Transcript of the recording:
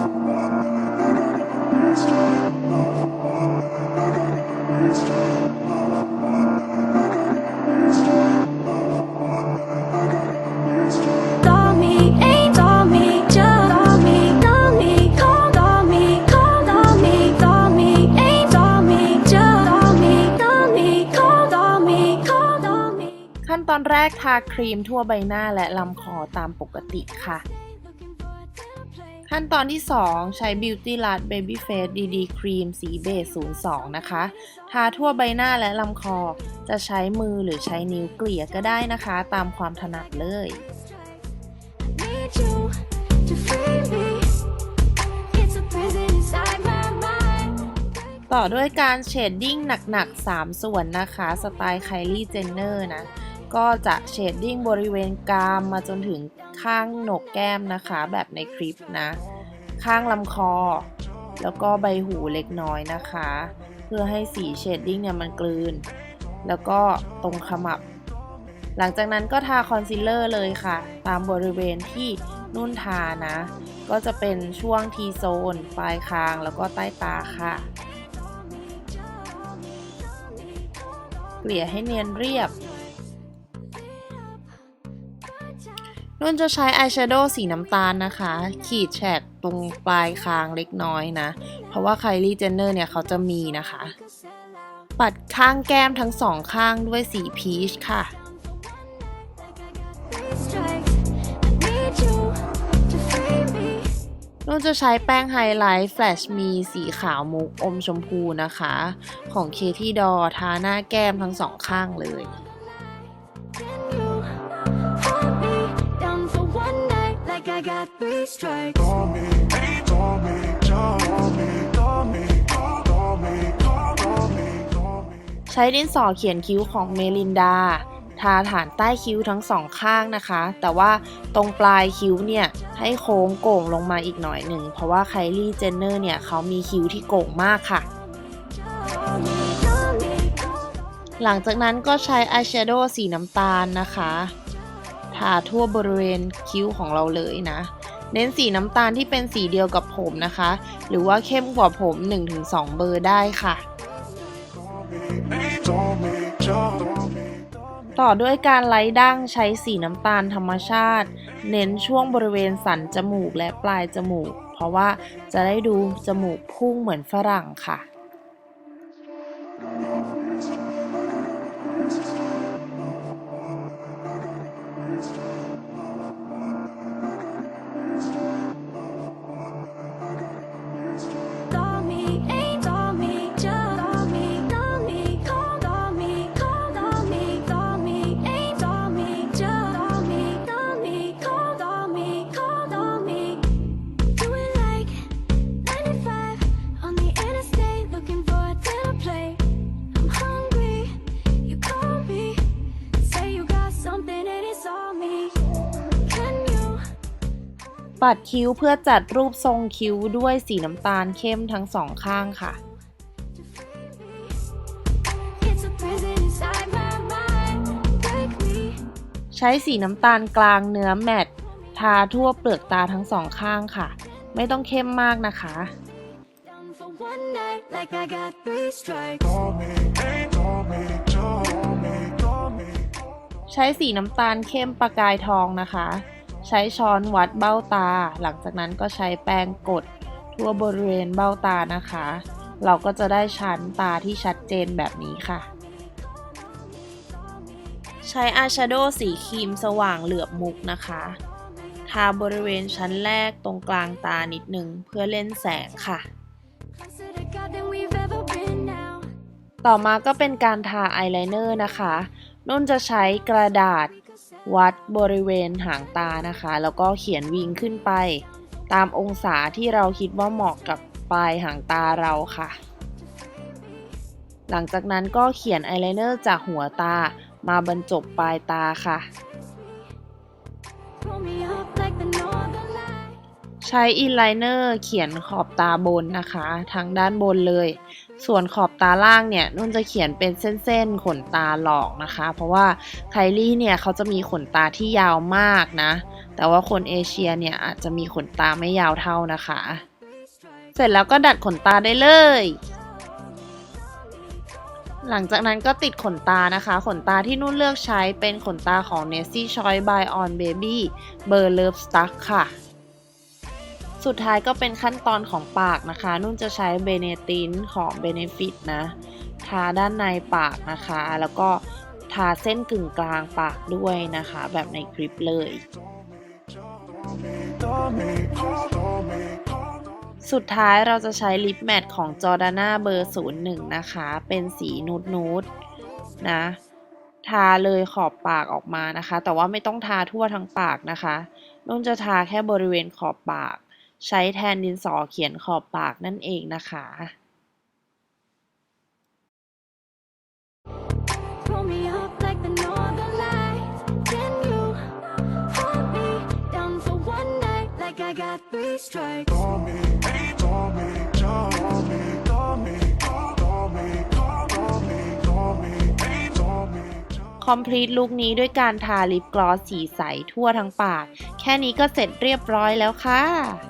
ขั้นตอนแรกทาครีมทั่วใบหน้าและลำคอตามปกติค่ะ ขั้นตอนที่ 2 ใช้ Beauty l u s Baby Face DD Cream สีเบจ02 นะคะ ทาทั่วใบหน้าและลำคอ จะใช้มือหรือใช้นิ้วเกลี่ยก็ได้นะคะ ตามความถนัดเลย ต่อด้วยการเชดดิ้งหนักๆ 3 ส่วนนะคะ สไตล์ไคลี่เจนเนอร์นะ ก็จะเชดดิ้งบริเวณกรามมาจนถึงข้างโหนกแก้มนะคะ แบบในคลิปนะ ข้างลำคอ แล้วก็ใบหูเล็กน้อยนะคะ เพื่อให้สีเชดดิ้งเนี่ยมันกลืน แล้วก็ตรงขมับ หลังจากนั้นก็ทาคอนซีลเลอร์เลยค่ะ ตามบริเวณที่นุ่นทานะ ก็จะเป็นช่วงทีโซน ปลายคางแล้วก็ใต้ตาค่ะ เกลี่ยให้เนียนเรียบ นุ่นจะใช้อายแชโดว์สีน้ำตาลนะคะ ขีดแฉกตรงปลายคางเล็กน้อยนะ เพราะว่าไคลี่เจนเนอร์เนี่ยเขาจะมีนะคะ ปัดข้างแก้มทั้งสองข้างด้วยสีพีชค่ะนุ่นจะใช้แป้งไฮไลท์แฟลชมีสีขาวมุกอมชมพูนะคะ ของเคที่ดอทาหน้าแก้มทั้งสองข้างเลย like I got three strikes? Call me, call me, call me, call me, call me, call me, call me. ใช้ดินสอเขียนคิ้วของเมลินดา ทาฐานใต้คิ้วทั้งสองข้างนะคะ แต่ว่าตรงปลายคิ้วเนี่ย ให้โค้งโก่งลงมาอีกหน่อยหนึ่ง เพราะว่าไคลี่เจนเนอร์เนี่ย เขามีคิ้วที่โก่งมากค่ะหลังจากนั้นก็ใช้อายแชโดว์สีน้ำตาลนะคะ ทาทั่วบริเวณคิ้วของเราเลยนะ เน้นสีน้ำตาลที่เป็นสีเดียวกับผมนะคะ หรือว่าเข้มกว่าผม 1-2 เบอร์ได้ค่ะ ต่อด้วยการไล่ดั้งใช้สีน้ำตาลธรรมชาติ เน้นช่วงบริเวณสันจมูกและปลายจมูก เพราะว่าจะได้ดูจมูกพุ่งเหมือนฝรั่งค่ะ ปัดคิ้วเพื่อจัดรูปทรงคิ้วด้วยสีน้ำตาลเข้มทั้งสองข้างค่ะ ใช้สีน้ำตาลกลางเนื้อแมตทาทั่วเปลือกตาทั้งสองข้างค่ะ ไม่ต้องเข้มมากนะคะ ใช้สีน้ำตาลเข้มประกายทองนะคะ ใช้ช้อนวัดเบ้าตา หลังจากนั้นก็ใช้แป้งกดทั่วบริเวณเบ้าตานะคะ เราก็จะได้ชั้นตาที่ชัดเจนแบบนี้ค่ะ ใช้อาชโดว์สีครีมสว่างเหลือบมุกนะคะ ทาบริเวณชั้นแรกตรงกลางตานิดนึงเพื่อเล่นแสงค่ะ ต่อมาก็เป็นการทาอายไลเนอร์นะคะ นุ่นจะใช้กระดาษ วัดบริเวณหางตานะคะ แล้วก็เขียนวิงขึ้นไป ตามองศาที่เราคิดว่าเหมาะกับปลายหางตาเราค่ะ หลังจากนั้นก็เขียนอายไลเนอร์จากหัวตามาบรรจบปลายตาค่ะ ใช้อินไลเนอร์เขียนขอบตาบนนะคะทางด้านบนเลย ส่วนขอบตาล่างเนี่ยนุ่นจะเขียนเป็นเส้นๆขนตาหลอกนะคะ เพราะว่าไคลี่เนี่ยเขาจะมีขนตาที่ยาวมากนะ แต่ว่าคนเอเชียเนี่ยอาจจะมีขนตาไม่ยาวเท่านะคะ เสร็จแล้วก็ดัดขนตาได้เลย หลังจากนั้นก็ติดขนตานะคะ ขนตาที่นุ่นเลือกใช้เป็นขนตาของ Nessie Choice by On Baby เบอร์ Love Stuck ค่ะ สุดท้ายก็เป็นขั้นตอนของปากนะคะ นุ่นจะใช้เบเนตินของ Benefit นะ ทาด้านในปากนะคะ แล้วก็ทาเส้นกึ่งกลางปากด้วยนะคะ แบบในคลิปเลย สุดท้ายเราจะใช้ลิปแมทของ Jordana เบอร์ 01 นะคะ เป็นสีนูดนูดนะ ทาเลยขอบปากออกมานะคะ แต่ว่าไม่ต้องทาทั่วทั้งปากนะคะ นุ่นจะทาแค่บริเวณขอบปาก ใช้แทนดินสอเขียนขอบปากนั่นเองนะคะ Pull me up like the northern lights. Can you hold me down for one night like I got three strikes? Complete ลุคนี้ด้วยการทาลิปกลอสสีใสทั่วทั้งปาก แค่นี้ก็เสร็จเรียบร้อยแล้วค่ะ